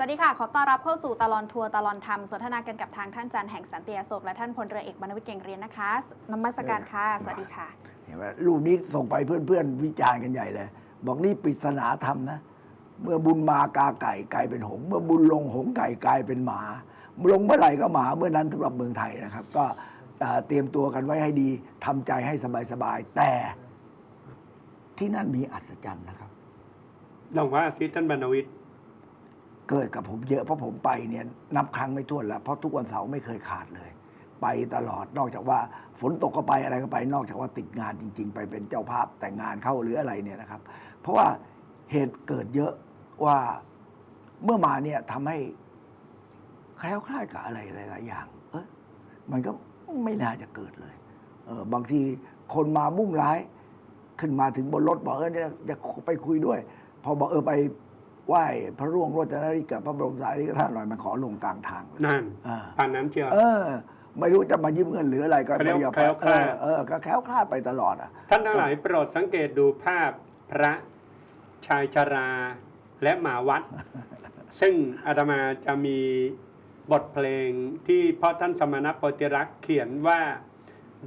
สวัสดีค่ะ ขอต้อนรับเข้าสู่ตลอนทัวร์ตลอนธรรมสนทนากันกับทางท่านจันทร์แห่งสันติอโศกและท่านพลเรือเอกบรรณวิทย์เก่งเรียนนะคะนมัสการค่ะ สวัสดีค่ะ เห็นไหมรูปนี้ส่งไปเพื่อนๆ วิจารณ์กันใหญ่เลย บอกนี่ปริศนาธรรมนะ เมื่อบุญมากาไก่กลายเป็นหงส์เมื่อบุญลงหงส์ไก่กลายเป็นหมา ลงเมื่อไหร่ก็หมาเมื่อนั้นสำหรับเมืองไทยนะครับ ก็เอ่อเตรียมตัวกันไว้ให้ดีทำใจให้สบายๆแต่ที่นั่นมีอัศจรรย์นะครับลองว่าสิท่านบรรณวิทย์ เกิดกับผมเยอะเพราะผมไปเนี่ยนับครั้งไม่ถ้วนแล้วเพราะทุกวันเสาร์ไม่เคยขาดเลย ไปตลอดนอกจากว่าฝนตกก็ไปอะไรก็ไป นอกจากว่าติดงานจริง ๆ ไปเป็นเจ้าภาพแต่งงานเข้าหรืออะไรเนี่ยนะครับ เพราะว่าเหตุเกิดเยอะว่าเมื่อมาเนี่ยทำให้แคล้วคลาดกับอะไรหลาย ๆ อย่าง เออมันก็ไม่น่าจะเกิดเลยเออบางทีคนมามุ่งร้าย ขึ้นมาถึงบนรถบอกเออเนี่ยจะไปคุยด้วย พอบอกเออไป ไหว้พระร่วงโรจนฤทธิ์กับพระบรมสารีริกธาตุหน่อยมันขอลงกลางทางเลยนั่นอ่าปานนั้นเชียว เออ ไม่รู้จะมายืมเงินหรืออะไรก็เขาเรียกไม่ยอมแคล้วคลาดเออเออก็แคล้วคลาดไปตลอดอะ ท่านทั้งหลายโปรดสังเกตดูภาพพระชายชราและหมาวัด ซึ่งอาตมาจะมีบทเพลงที่พ่อท่านสมณโพธิรักษ์เขียนว่า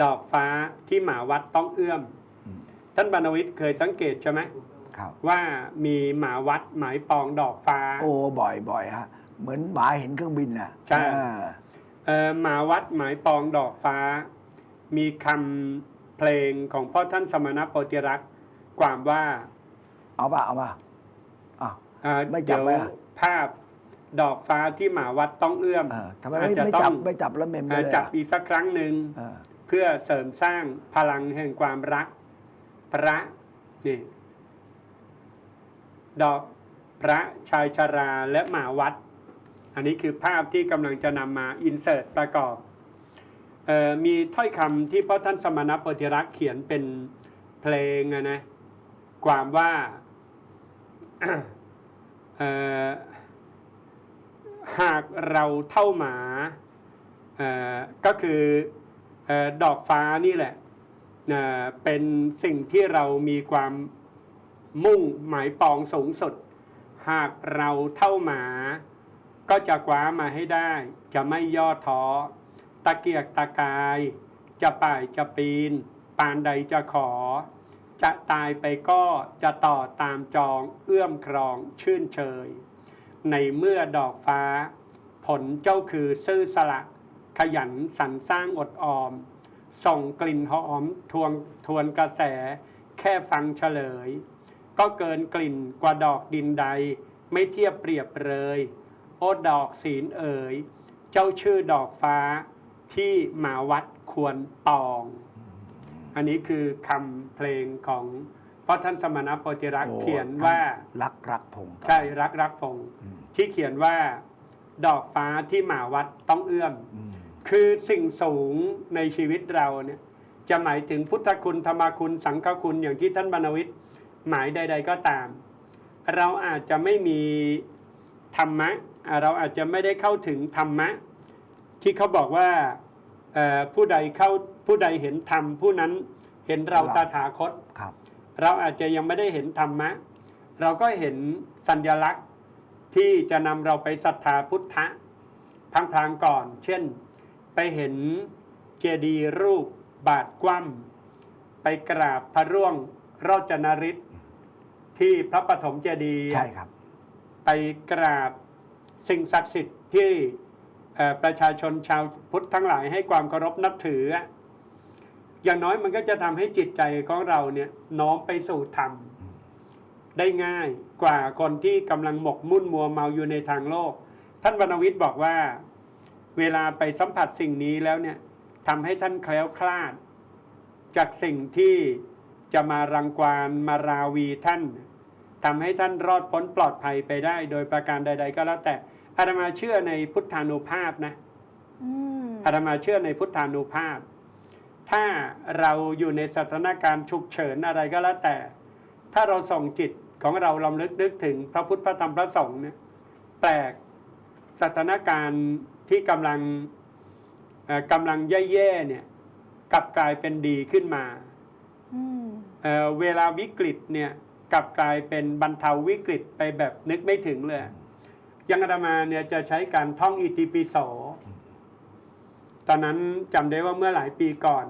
ดอกฟ้าที่หมาวัดต้องเอื้อม ท่านบรรณวิทย์เคยสังเกตใช่ไหมครับ ว่ามีหมาวัดหมายปองดอกฟ้า โอ้บ่อยบ่อยฮะเหมือนหมาเห็นเครื่องบินน่ะใช่เออเอ่อหมาวัดหมายปองดอกฟ้า มีคำเพลงของพ่อท่านสมณโพธิรักษ์ความว่า เอาป่ะเอาป่ะอ้าวเอ่อไม่จับเดี๋ยวไหมอะภาพดอกฟ้าที่หมาวัดต้องเอื้อมเออทำไมอาจไม่จะไม่ต้อจับงไม่จับแล้วเมมเอ่อเลยจับอีกสักครั้งหนึ่งเออเพื่อเสริมสร้างพลังแห่งความรัก พระนี่ ดอกพระชายชาราและหมาวัด อันนี้คือภาพที่กำลังจะนำมาอินเสิร์ตประกอบออมีถ้อยคำที่พ่อท่านสมณโพธิรักษ์เขียนเป็นเพลงอะนะความว่าหากเราเท่าหมาก็คือออดอกฟ้านี่แหละเเป็นสิ่งที่เรามีความ มุ่งหมายปองสูงสุด หากเราเท่าหมา ก็จะคว้ามาให้ได้ จะไม่ย่อท้อ ตะเกียกตะกาย จะป่ายจะปีน ปานใดจะขอ จะตายไปก็จะต่อตามจองเอื้อมครองชื่นเชย ในเมื่อดอกฟ้า ผลเจ้าคือซื่อสละ ขยันสรรสร้างอดออม ส่งกลิ่นหอมทวงทวนกระแสแค่ฟังเฉลย ก็เกินกลิ่นกว่าดอกดินใด ไม่เทียบเปรียบเลย โอดอกศีลเอ๋ย เจ้าชื่อดอกฟ้าที่หมาวัดควรตอง อันนี้คือคำเพลงของพ่อท่านสมณโพธิรักษ์โอ้เขียนว่ารักรักพงศ์ใช่รักรักพงศ์ที่เขียนว่า ดอกฟ้าที่หมาวัดต้องเอื้อมอืมคือสิ่งสูงในชีวิตเราเนี่ยจะหมายถึงพุทธคุณธรรมคุณสังฆคุณอย่างที่ท่านบรรณวิทย์ หมายใด ๆ ก็ตาม เราอาจจะไม่มีธรรมะอ่าเราอาจจะไม่ได้เข้าถึงธรรมะ ที่เขาบอกว่าเอ่อผู้ใดเข้าผู้ใดเห็นธรรมผู้นั้นเห็นเราตถาคตครับเราอาจจะยังไม่ได้เห็นธรรมะ เราก็เห็นสัญลักษณ์ที่จะนำเราไปศรัทธาพุทธะพลางๆก่อน เช่น ไปเห็นเจดีย์รูปบาทกว้ำไปกราบพระร่วงโรจนฤทธิ์ ที่พระปฐมเจดีย์ใช่ครับ ไปกราบสิ่งศักดิ์สิทธิ์ที่เอ่อประชาชนชาวพุทธทั้งหลายให้ความเคารพนับถืออะอย่างน้อยมันก็จะทำให้จิตใจของเราเนี่ยน้อมไปสู่ธรรม ได้ง่ายกว่าคนที่กำลังหมกมุ่นมัวเมาอยู่ในทางโลก ท่านวรรณวิทย์บอกว่า เวลาไปสัมผัสสิ่งนี้แล้วเนี่ยทำให้ท่านแคล้วคลาด จากสิ่งที่ จะมารังควานมาราวีท่านทำให้ท่านรอดพ้นปลอดภัยไปได้ โดยประการใด ๆ ก็แล้วแต่อาตมาเชื่อในพุทธานุภาพนะอืมอาตมาเชื่อในพุทธานุภาพ ถ้าเราอยู่ในสถานการณ์ฉุกเฉินอะไรก็แล้วแต่ ถ้าเราส่งจิตของเราลำลึกนึกถึงพระพุทธพระธรรมพระสงฆ์เนี่ยแปลกสถานการณ์ที่กำลังเอ่อกำลังแย่ๆเนี่ยกลับกลายเป็นดีขึ้นมาอืม เเวลาวิกฤตเนี่ยกลับกลายเป็นบรรเทาวิกฤตไปแบบนึกไม่ถึงเลย ยังอาตมาเนี่ยจะใช้การท่องอิติปิโส ตอนนั้นจำได้ว่าเมื่อหลายปีก่อน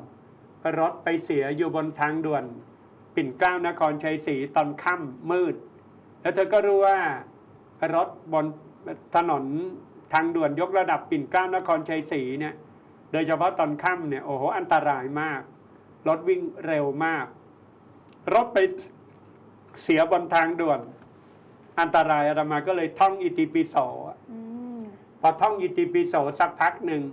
รถไปเสียอยู่บนทางด่วน ปิ่นเกล้านครชัยศรีตอนค่ำมืด แล้วเธอก็รู้ว่ารถบนถนนทางด่วนยกระดับปิ่นเกล้านครชัยศรีเนี่ย โดยเฉพาะตอนค่ำเนี่ยโอ้โหอันตรายมาก รถวิ่งเร็วมาก รถไปเสียบนทางด่วน อันตรายอาตมาก็เลยท่องอิติปิโสอืมพอท่องอิติปิโสสักพักหนึ่ง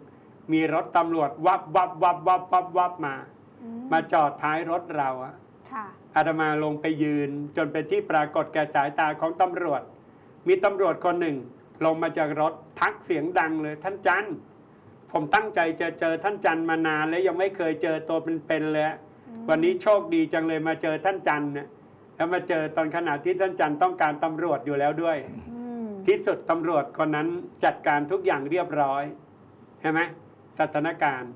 มีรถตำรวจวับวับวับวับวับวับมาอืมมาจอดท้ายรถเราอะค่ะอาตมาลงไปยืน จนเป็นที่ปรากฏแก่สายตาของตำรวจ มีตำรวจคนหนึ่ง ลงมาจากรถทักเสียงดังเลยท่านจันทร์ ผมตั้งใจจะเจอท่านจันทร์มานานแล้วยังไม่เคยเจอตัวเป็นๆเลยอะวันนี้โชคดีจังเลยมาเจอท่านจันทร์เนี่ยแล้วมาเจอตอนขณะที่ท่านจันทร์ต้องการตำรวจอยู่แล้วด้วยอืมที่สุดตำรวจคนนั้นจัดการทุกอย่างเรียบร้อยเห็นไหมสถานการณ์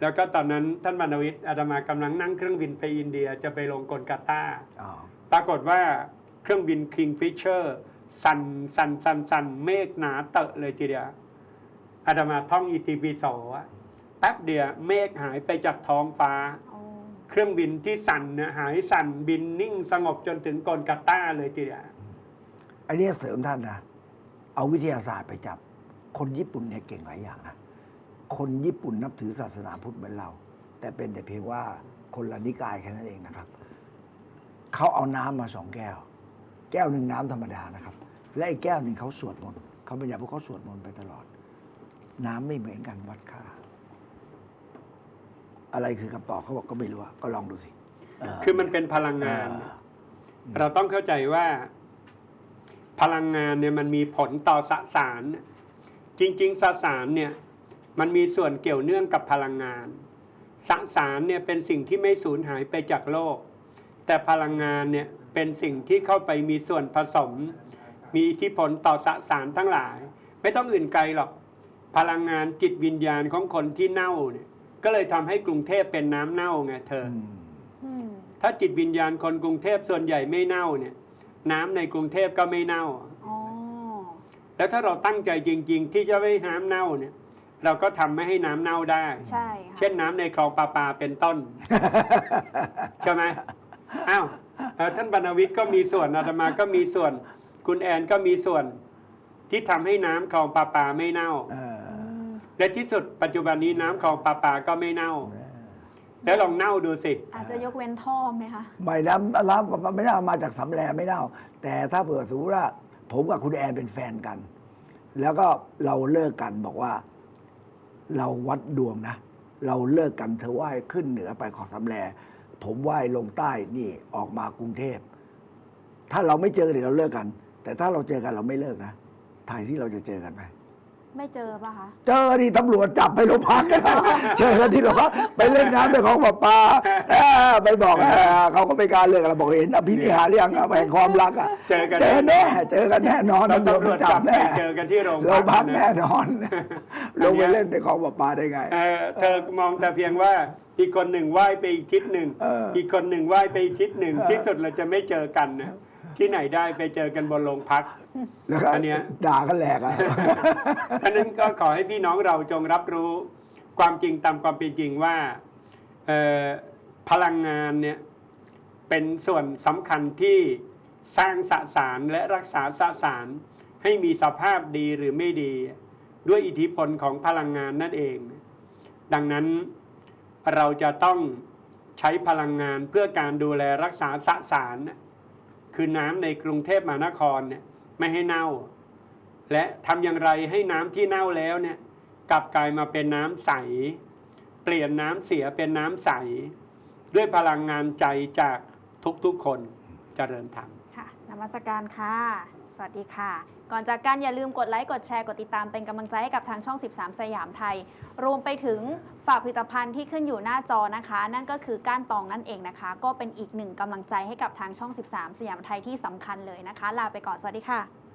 แล้วก็ตอนนั้นท่านบรรณวิทย์อาตมากำลังนั่งเครื่องบินไปอินเดียจะไปลงกลกาตาอ๋อปรากฏว่าเครื่องบิน Kingfisher สันสันสันสันเมฆหนาเตอะเลยทีเดียว อาตมาท่องอิติปิโสอะแป๊บเดียวเมฆหายไปจากท้องฟ้าโอ้เครื่องบินที่สั่นเนี่ยหายสั่นบินนิ่งสงบจนถึงกลกาตาเลยทีเดียวอันนี้เสริมท่านนะเอาวิทยาศาสตร์ไปจับ คนญี่ปุ่นเนี่ยเก่งหลายอย่างนะคนญี่ปุ่นนับถือศาสนาพุทธเหมือนเรา แต่เป็นแต่เพียงว่าคนละนิกายแค่นั้นเองนะครับเขาเอาน้ำมาสองแก้ว แก้วหนึ่งน้ำธรรมดานะครับ และอีกแก้วหนึ่งเขาสวดมนต์เขาเป็นอย่างพวกเขาสวดมนต์ไปตลอด น้ำไม่เหมือนกันวัดค่า อะไรคือคำตอบเขาบอกก็ไม่รู้อะก็ลองดูสิเคือมันเป็นพลังงานเออเราต้องเข้าใจว่า พลังงานเนี่ยมันมีผลต่อสสาร จริง ๆ สสารเนี่ยมันมีส่วนเกี่ยวเนื่องกับพลังงานสสารเนี่ยเป็นสิ่งที่ไม่สูญหายไปจากโลก แต่พลังงานเนี่ยเป็นสิ่งที่เข้าไปมีส่วนผสม มีอิทธิพลต่อสสารทั้งหลาย ไม่ต้องอื่นไกลหรอก พลังงานจิตวิญญาณของคนที่เน่าเนี่ย ก็เลยทำให้กรุงเทพเป็นน้ำเน่าไงเธอออืมอืมถ้าจิตวิญญาณคนกรุงเทพส่วนใหญ่ไม่เน่าเนี่ย น้ำในกรุงเทพก็ไม่เน่าอ๋อแล้วถ้าเราตั้งใจจริง ๆ ที่จะไม่ให้น้ำเน่าเนี่ย เราก็ทำไม่ให้น้ำเน่าได้ใช่ค่ะเช่นน้ำในคลองปลาปาเป็นต้นใช่ไหมอ้าวเอ่อท่านบรรณวิทย์ก็มีส่วนอาตมาก็มีส่วน คุณแอนก็มีส่วนที่ทำให้น้ำคลองปลาปาไม่เน่าเอออืม และที่สุดปัจจุบันนี้น้ำคลองปลาปาก็ไม่เน่า แล้วลองเน่าดูสิ อาจจะยกเว้นท่อไหมคะ ไม่น้ำน้ำไม่ได้เอามาจากสำแลไม่เน่า แต่ถ้าเผื่อสมมติว่าผมกับคุณแอนเป็นแฟนกัน แล้วก็เราเลิกกันบอกว่า เราวัดดวงนะ เราเลิกกันเธอไหว้ขึ้นเหนือไปขอสำแลผมไหว้ลงใต้นี่ออกมากรุงเทพ ถ้าเราไม่เจอกันเดี๋ยวเราเลิกกัน แต่ถ้าเราเจอกันเราไม่เลิกนะถ่ายที่เราจะเจอกันไหม ไม่เจอปะคะ เจอดิตำรวจจับไปโรงพักกันเจอกันที่โรงพักไปเล่นน้ำในของปลาปลาเออไปบอกเออเขาก็ไม่กล้ารเลิกเราบอกเห็นอภินิหารหรือยังแห่งความรักอะเจอกันเจอแน่เจอกันแน่นอนแล้วตำรวจจับแน่ไปเจอกันที่โรงโรพังกพักนะแน่นอนอันลงเนี้ไปยเล่นในของปลาปลาได้ไง เออเธอมองแต่เพียงว่าอีกคนหนึ่งว่ายไปอีกทิศหนึ่งเอออีกคนหนึ่งว่ายไปอีกทิศหนึ่งเออที่สุดเราจะไม่เจอกันนะ ที่ไหนได้ไปเจอกันบนโรงพัก แล้วก็อันเนี้ย ด่ากันแหลกอะฉะนั้นก็ขอให้พี่น้องเราจงรับรู้ความจริงตามความเป็นจริงว่าเอ่อพลังงานเนี่ยเป็นส่วนสำคัญที่สร้างสสารและรักษาสสาร ให้มีสภาพดีหรือไม่ดี ด้วยอิทธิพลของพลังงานนั่นเอง ดังนั้นเราจะต้องใช้พลังงานเพื่อการดูแลรักษาสสาร คือน้ำในกรุงเทพมหานครเนี่ยไม่ให้เน่า และทำอย่างไรให้น้ำที่เน่าแล้วเนี่ยกลับกลายมาเป็นน้ำใส เปลี่ยนน้ำเสียเป็นน้ำใส ด้วยพลังงานใจจากทุกๆคนเจริญธรรม มัสการค่ะ สวัสดีค่ะ ก่อนจากกันอย่าลืมกดไลค์ กดแชร์ กดติดตามเป็นกำลังใจให้กับทางช่อง 13 สยามไทย รวมไปถึงฝากผลิตภัณฑ์ที่ขึ้นอยู่หน้าจอนะคะ นั่นก็คือก้านตองนั่นเองนะคะ ก็เป็นอีกหนึ่งกำลังใจให้กับทางช่อง 13 สยามไทยที่สำคัญเลยนะคะ ลาไปก่อน สวัสดีค่ะ